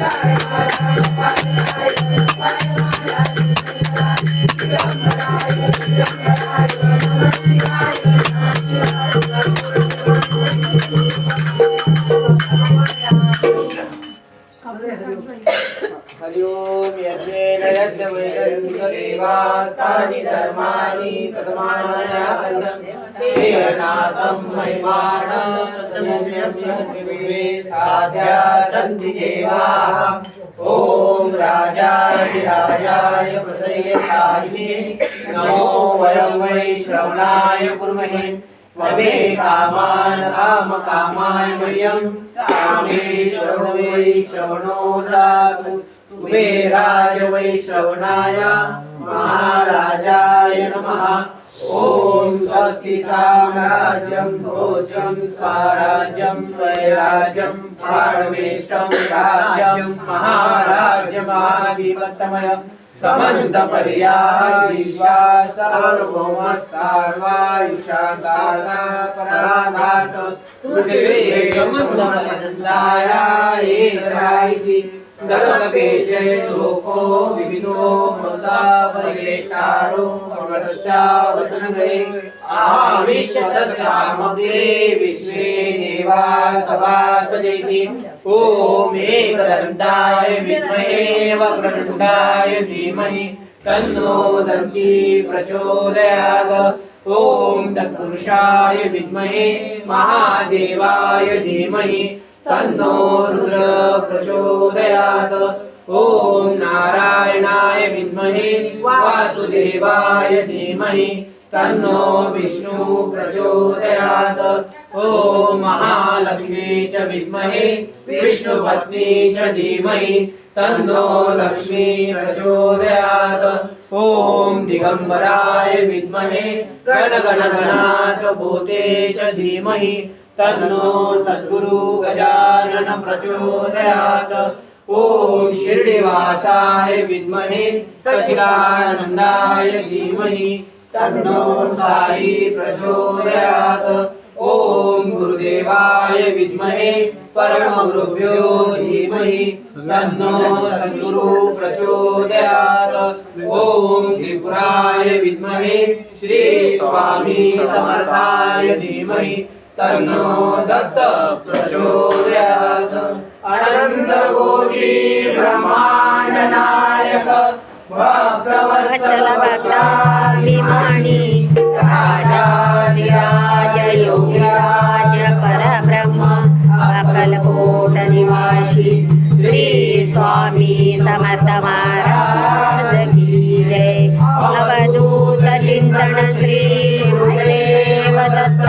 हरि ओम यज्ञेन यज्ञवैरदेवास्तानि धर्माणि महिमानं साध्या सन्ति देवाः। ॐ राजाधिराजाय प्रसय्यसायिने नमो वयं वै श्रवणाय कुर्महे। सवे कामान काम कामकामाय मह्यं। कामेश्वरो वै श्रवणो दातु कुबेराय वै श्रवणाय महाराजाय नमः। ॐ स्वस्ति साम्राज्यं भोजं स्वराज्यं वैराज्यं पारमेष्टं राज्यं महाराज्यमाधिपत्यमय समन्तपर्याय विश्वास सार्वभौम सर्वायुषाकाला पराघात पृथिवी समन्तमनन्दाय एकरायिति दलकपेशे लोको विविधो मृता परिवेष्टारो पर्वतस्या वसनगरे आविश्वतस्यामग्रे विश्वे देवा सभा ॐ एकदन्ताय विद्महे वक्रतुण्डाय धीमहि तन्नो दन्ती प्रचोदयात्। ॐ तत्पुरुषाय विद्महे महादेवाय धीमहि तन्नो रुद्र प्रचोदयात् ॐ नारायणाय विद्महे वासुदेवाय धीमहि तन्नो विष्णु प्रचोदयात् ॐ महालक्ष्मी च विद्महे विष्णुपत्नी च धीमहि तन्नो लक्ष्मी प्रचोदयात्। ॐ दिगम्बराय विद्महे गणगणगणात् भूते च धीमहि तन्नो सद्गुरु गजानन प्रचोदयात्। ॐ शिर्डिवासाय विद्महे सचिदानन्दाय धीमहि तन्नो साई प्रचोदयात्। ओम गुरुदेवाय विद्महे परमगुरुभ्यो धीमहि तन्नो सद्गुरु प्रचोदयात्। ओम त्रिपुराय विद्महे श्री स्वामी समर्थाय धीमहि तन्नो दत्त प्रचोदयात्। अनन्त कोटि ब्रह्माण्ड नायक भक्त अक्कलकोट निवासी श्री स्वामी समर्थ महाराज की जय। अवधूत चिंतन श्री गुरुदेव दत्त